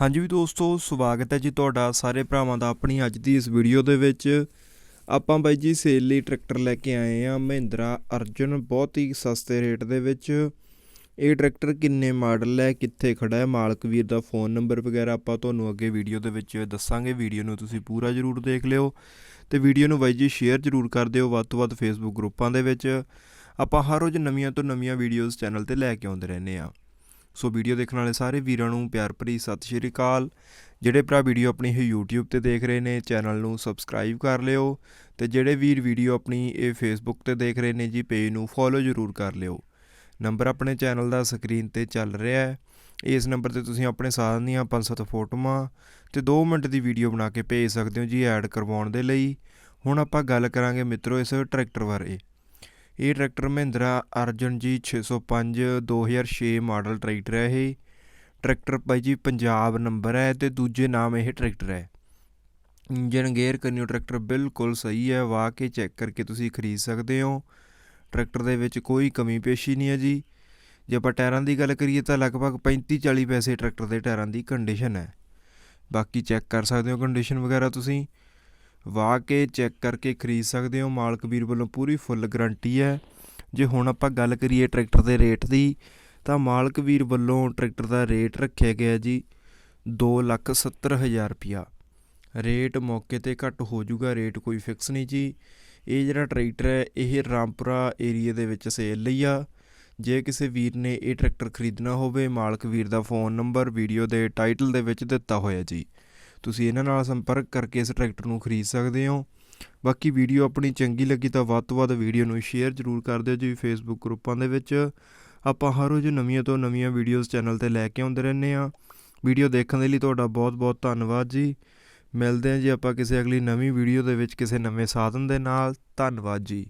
ਹਾਂਜੀ ਵੀ ਦੋਸਤੋ, ਸਵਾਗਤ ਹੈ ਜੀ ਤੁਹਾਡਾ ਸਾਰੇ ਭਰਾਵਾਂ ਦਾ ਆਪਣੀ ਅੱਜ ਦੀ ਇਸ ਵੀਡੀਓ ਦੇ ਵਿੱਚ। ਆਪਾਂ ਬਾਈ ਜੀ ਸੇਲ ਲਈ ਟਰੈਕਟਰ ਲੈ ਕੇ ਆਏ ਆ ਮਹਿੰਦਰਾ ਅਰਜਨ, ਬਹੁਤ ਹੀ ਸਸਤੇ ਰੇਟ ਦੇ ਵਿੱਚ। ਇਹ ਟਰੈਕਟਰ ਕਿੰਨੇ ਮਾਡਲ ਹੈ, ਕਿੱਥੇ ਖੜਾ ਹੈ, ਮਾਲਕ ਵੀਰ ਦਾ ਫੋਨ ਨੰਬਰ ਵਗੈਰਾ ਆਪਾਂ ਤੁਹਾਨੂੰ ਅੱਗੇ ਵੀਡੀਓ ਦੇ ਵਿੱਚ ਦੱਸਾਂਗੇ। ਵੀਡੀਓ ਨੂੰ ਤੁਸੀਂ ਪੂਰਾ ਜ਼ਰੂਰ ਦੇਖ ਲਿਓ ਤੇ ਵੀਡੀਓ ਨੂੰ ਬਾਈ ਜੀ ਸ਼ੇਅਰ ਜ਼ਰੂਰ ਕਰ ਦਿਓ ਵੱਧ ਤੋਂ ਵੱਧ ਫੇਸਬੁੱਕ ਗਰੁੱਪਾਂ ਦੇ ਵਿੱਚ। ਆਪਾਂ ਹਰ ਰੋਜ਼ ਨਵੀਆਂ ਤੋਂ ਨਵੀਆਂ ਵੀਡੀਓਜ਼ ਚੈਨਲ ਤੇ ਲੈ ਕੇ ਆਉਂਦੇ ਰਹਿੰਦੇ ਆ ਸੋ ਵੀਡੀਓ ਦੇਖਣ ਵਾਲੇ ਸਾਰੇ ਵੀਰਾਂ ਨੂੰ ਪਿਆਰ ਭਰੀ ਸਤਿ ਸ਼੍ਰੀ ਅਕਾਲ। ਜਿਹੜੇ ਭਰਾ ਵੀਡੀਓ ਆਪਣੀ ਇਹ YouTube ਤੇ ਦੇਖ ਰਹੇ ਨੇ, ਚੈਨਲ ਨੂੰ ਸਬਸਕ੍ਰਾਈਬ ਕਰ ਲਿਓ ਤੇ ਜਿਹੜੇ ਵੀਰ ਵੀਡੀਓ ਆਪਣੀ ਇਹ Facebook ਤੇ ਦੇਖ ਰਹੇ ਨੇ ਜੀ ਪੇਜ ਨੂੰ ਫੋਲੋ ਜ਼ਰੂਰ ਕਰ ਲਿਓ। ਨੰਬਰ ਆਪਣੇ ਚੈਨਲ ਦਾ ਸਕਰੀਨ ਤੇ ਚੱਲ ਰਿਹਾ ਹੈ। ਇਸ ਨੰਬਰ ਤੇ ਤੁਸੀਂ ਆਪਣੇ ਸਾਧਨ ਦੀਆਂ ਪੰਜ ਸੱਤ ਫੋਟੋਆਂ ਤੇ 2 ਮਿੰਟ ਦੀ ਵੀਡੀਓ ਬਣਾ ਕੇ ਭੇਜ ਸਕਦੇ ਹੋ ਜੀ ਐਡ ਕਰਵਾਉਣ ਦੇ ਲਈ। ਹੁਣ ਆਪਾਂ ਗੱਲ ਕਰਾਂਗੇ ਮਿੱਤਰੋ ਇਸ ਟਰੈਕਟਰ ਬਾਰੇ। ਇਹ ਟਰੈਕਟਰ ਮਹਿੰਦਰਾ ਅਰਜਨ ਜੀ 605 2006 ਮਾਡਲ ਟਰੈਕਟਰ ਹੈ ਇਹ। ਟਰੈਕਟਰ ਭਾਈ ਜੀ ਪੰਜਾਬ ਨੰਬਰ ਹੈ ਤੇ ਦੂਜੇ ਨਾਮ ਇਹ ਟਰੈਕਟਰ ਹੈ। ਇੰਜਨ ਗੇਅਰ ਕਰਨਿਓ ਟਰੈਕਟਰ ਬਿਲਕੁਲ ਸਹੀ ਹੈ, ਵਾਹ ਕੇ ਚੈੱਕ ਕਰਕੇ ਤੁਸੀਂ ਖਰੀਦ ਸਕਦੇ ਹੋ। ਟਰੈਕਟਰ ਦੇ ਵਿੱਚ ਕੋਈ ਕਮੀ ਪੇਸ਼ੀ ਨਹੀਂ ਹੈ ਜੀ। ਜੇ ਆਪਾਂ ਟਾਇਰਾਂ ਦੀ ਗੱਲ ਕਰੀਏ ਤਾਂ ਲਗਭਗ 35 40 ਪੈਸੇ ਟਰੈਕਟਰ ਦੇ ਟਾਇਰਾਂ ਦੀ ਕੰਡੀਸ਼ਨ ਹੈ। ਬਾਕੀ ਚੈੱਕ ਕਰ ਸਕਦੇ ਹੋ ਕੰਡੀਸ਼ਨ ਵਗੈਰਾ ਤੁਸੀਂ। ਵਾਹ ਕੇ ਚੈੱਕ ਕਰਕੇ ਖਰੀਦ ਸਕਦੇ ਹੋ। ਮਾਲਕ ਵੀਰ ਵੱਲੋਂ ਪੂਰੀ ਫੁੱਲ ਗਾਰੰਟੀ ਹੈ। ਜੇ ਹੁਣ ਆਪਾਂ ਗੱਲ ਕਰੀਏ ਟਰੈਕਟਰ ਦੇ ਰੇਟ ਦੀ, ਤਾਂ ਮਾਲਕ ਵੀਰ ਵੱਲੋਂ ਟਰੈਕਟਰ ਦਾ ਰੇਟ ਰੱਖਿਆ ਗਿਆ ਜੀ 270000 ਰੁਪਿਆ ਰੇਟ ਮੌਕੇ ਤੇ ਘੱਟ ਹੋ ਜਾਊਗਾ ਰੇਟ ਕੋਈ ਫਿਕਸ ਨਹੀਂ ਜੀ। ਇਹ ਜਿਹੜਾ ਟਰੈਕਟਰ ਹੈ, ਇਹ ਰਾਮਪੁਰਾ ਏਰੀਆ ਦੇ ਵਿੱਚ ਸੇਲ ਲਈ ਆ। ਜੇ ਕਿਸੇ ਵੀਰ ਨੇ ਇਹ ਟਰੈਕਟਰ ਖਰੀਦਣਾ ਹੋਵੇ, ਮਾਲਕ ਵੀਰ ਦਾ ਫੋਨ ਨੰਬਰ ਵੀਡੀਓ ਦੇ ਟਾਈਟਲ ਦੇ ਵਿੱਚ ਦਿੱਤਾ ਹੋਇਆ ਜੀ। ਤੁਸੀਂ ਇਹਨਾਂ ਨਾਲ ਸੰਪਰਕ ਕਰਕੇ ਇਸ ਟਰੈਕਟਰ ਨੂੰ ਖਰੀਦ ਸਕਦੇ ਹੋ। ਬਾਕੀ ਵੀਡੀਓ ਆਪਣੀ ਚੰਗੀ ਲੱਗੀ ਤਾਂ ਵੱਧ ਤੋਂ ਵੱਧ ਵੀਡੀਓ ਨੂੰ ਸ਼ੇਅਰ ਜ਼ਰੂਰ ਕਰ ਦਿਓ ਜੀ ਫੇਸਬੁੱਕ ਗਰੁੱਪਾਂ ਦੇ ਵਿੱਚ। ਆਪਾਂ ਹਰ ਰੋਜ਼ ਨਵੀਆਂ ਤੋਂ ਨਵੀਆਂ ਵੀਡੀਓਜ਼ ਚੈਨਲ ਤੇ ਲੈ ਕੇ ਆਉਂਦੇ ਰਹਿੰਦੇ ਆ ਵੀਡੀਓ ਦੇਖਣ ਦੇ ਲਈ ਤੁਹਾਡਾ ਬਹੁਤ ਬਹੁਤ ਧੰਨਵਾਦ ਜੀ। ਮਿਲਦੇ ਹਾਂ ਜੀ ਆਪਾਂ ਕਿਸੇ ਅਗਲੀ ਨਵੀਂ ਵੀਡੀਓ ਦੇ ਵਿੱਚ ਕਿਸੇ ਨਵੇਂ ਸਾਧਨ ਦੇ ਨਾਲ। ਧੰਨਵਾਦ ਜੀ।